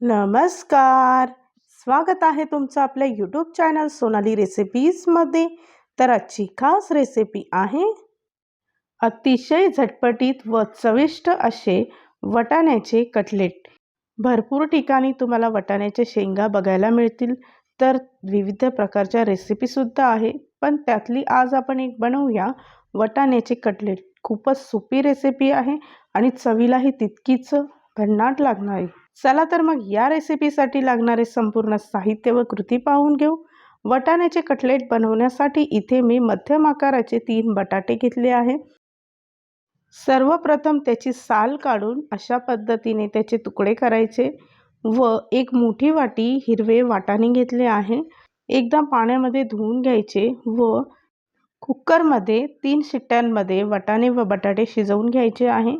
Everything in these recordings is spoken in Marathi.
नमस्कार. स्वागत आहे तुमचं आपल्या यूट्यूब चॅनल सोनाली रेसिपीजमध्ये तर आजची खास रेसिपी आहे अतिशय झटपटीत व चविष्ट असे वटाण्याचे कटलेट भरपूर ठिकाणी तुम्हाला वटाण्याच्या शेंगा बघायला मिळतील. तर विविध प्रकारच्या रेसिपीसुद्धा आहे. पण त्यातली आज आपण एक बनवूया. वटाण्याचे कटलेट खूपच सोपी रेसिपी आहे आणि चवीलाही तितकीच भन्नाट लागणार आहे. चला तर मग या रेसिपीसाठी लागणारे संपूर्ण साहित्य व कृती पाहून घेऊ. वटाण्याचे कटलेट बनवण्यासाठी इथे मी मध्यम आकाराचे तीन बटाटे घेतले आहे. सर्वप्रथम त्याची साल काढून अशा पद्धतीने त्याचे तुकडे करायचे व एक मोठी वाटी हिरवे वाटाणे घेतले आहे. एकदा पाण्यामध्ये धुवून घ्यायचे व कुकरमध्ये तीन शिट्ट्यांमध्ये वटाणे व बटाटे शिजवून घ्यायचे आहे.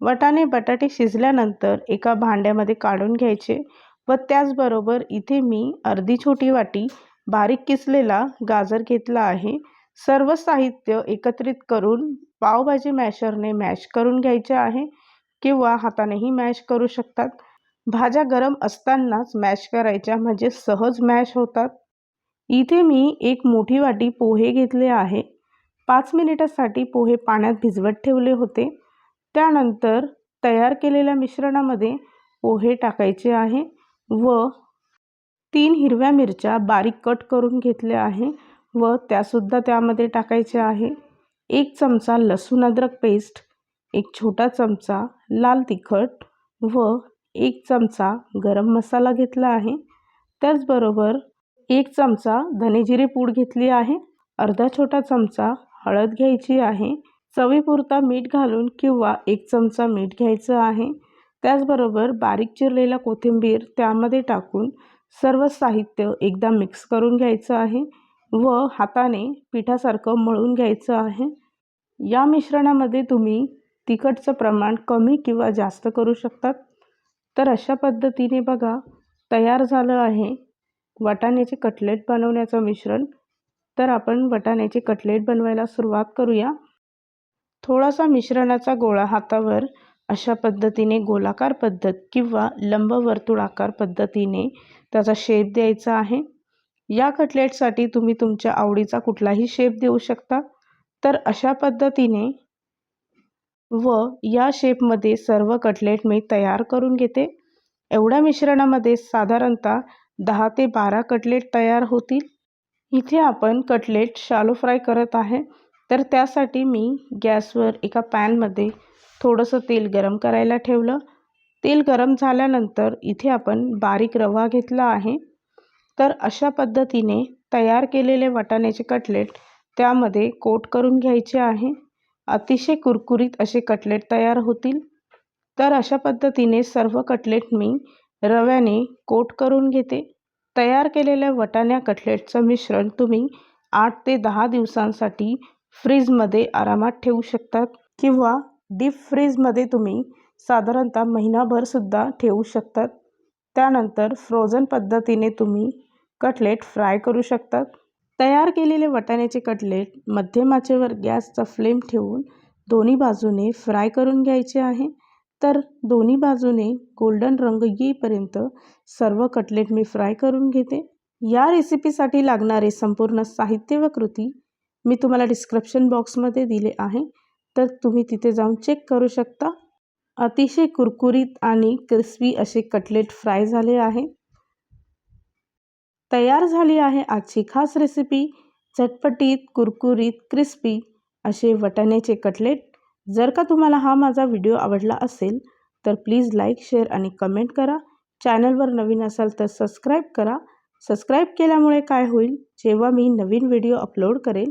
वटाणे बटाटे शिजल्यानंतर एका भांड्यामध्ये काढून घ्यायचे व त्याचबरोबर इथे मी अर्धी छोटी वाटी बारीक किसलेला गाजर घेतला आहे. सर्व साहित्य एकत्रित करून पावभाजी मॅशरने मॅश करून घ्यायचे आहे किंवा हातानेही मॅश करू शकतात. भाज्या गरम असतानाच मॅश करायच्या म्हणजे सहज मॅश होतात. इथे मी एक मोठी वाटी पोहे घेतले आहे. पाच मिनिटासाठी पोहे पाण्यात भिजवत ठेवले होते. त्यानंतर तयार केलेल्या मिश्रणामध्ये पोहे टाकायचे आहे व तीन हिरव्या मिरच्या बारीक कट करून घेतल्या आहे व त्यासुद्धा त्यामध्ये टाकायच्या आहे. एक चमचा लसूण अद्रक पेस्ट एक छोटा चमचा लाल तिखट व एक चमचा गरम मसाला घेतला आहे. त्याचबरोबर एक चमचा धनेजिरे पूड घेतली आहे. अर्धा छोटा चमचा हळद घ्यायची आहे. चवीपुरता मीठ घालून किंवा एक चमचा मीठ घ्यायचं आहे. त्याचबरोबर बारीक चिरलेला कोथिंबीर त्यामध्ये टाकून सर्व साहित्य एकदा मिक्स करून घ्यायचं आहे व हाताने पिठासारखं मळून घ्यायचं आहे. या मिश्रणामध्ये तुम्ही तिखटचं प्रमाण कमी किंवा जास्त करू शकतात. तर अशा पद्धतीने बघा तयार झालं आहे वाटाण्याचे कटलेट बनवण्याचं मिश्रण. तर आपण वाटाण्याचे कटलेट बनवायला सुरुवात करूया. थोडासा मिश्रणाचा गोळा हातावर अशा पद्धतीने गोलाकार पद्धत किंवा लंबवर्तुळाकार पद्धतीने त्याचा शेप द्यायचा आहे. या कटलेटसाठी तुम्ही तुमच्या आवडीचा कुठलाही शेप देऊ शकता. तर अशा पद्धतीने व या शेपमध्ये सर्व कटलेट मी तयार करून घेते. एवढ्या मिश्रणामध्ये साधारणतः दहा ते बारा कटलेट तयार होतील. इथे आपण कटलेट शालो फ्राय करत आहे. तर त्यासाठी मी गॅसवर एका पॅनमध्ये थोडंसं तेल गरम करायला ठेवलं. तेल गरम झाल्यानंतर इथे आपण बारीक रवा घेतला आहे. तर अशा पद्धतीने तयार केलेले वाटाण्याचे कटलेट त्यामध्ये कोट करून घ्यायचे आहे. अतिशय कुरकुरीत असे कटलेट तयार होतील. तर अशा पद्धतीने सर्व कटलेट मी रव्याने कोट करून घेते. तयार केलेल्या वटाण्या कटलेटचं मिश्रण तुम्ही आठ ते दहा दिवसांसाठी फ्रीजमध्ये आरामात ठेवू शकतात किंवा डीप फ्रीजमध्ये तुम्ही साधारणतः महिनाभरसुद्धा ठेवू शकतात. त्यानंतर फ्रोझन पद्धतीने तुम्ही कटलेट फ्राय करू शकतात. तयार केलेले वटाण्याचे कटलेट मध्यमाचेवर गॅसचा फ्लेम ठेवून दोन्ही बाजूने फ्राय करून घ्यायचे आहे. तर दोन्ही बाजूने गोल्डन रंग येईपर्यंत सर्व कटलेट मी फ्राय करून घेते. या रेसिपीसाठी लागणारे संपूर्ण साहित्य व कृती मी तुम्हाला डिस्क्रिप्शन बॉक्समध्ये दिले आहे. तर तुम्ही तिथे जाऊन चेक करू शकता. अतिशय कुरकुरीत आणि क्रिस्पी असे कटलेट फ्राय झाले आहे. तयार झाली आहे आजची खास रेसिपी झटपटीत कुरकुरीत क्रिस्पी असे वटाण्याचे कटलेट जर का तुम्हाला हा माझा व्हिडिओ आवडला असेल तर प्लीज लाईक शेअर आणि कमेंट करा. चॅनलवर नवीन असाल तर सबस्क्राईब करा. सबस्क्राईब केल्यामुळे काय होईल? जेव्हा मी नवीन व्हिडिओ अपलोड करेल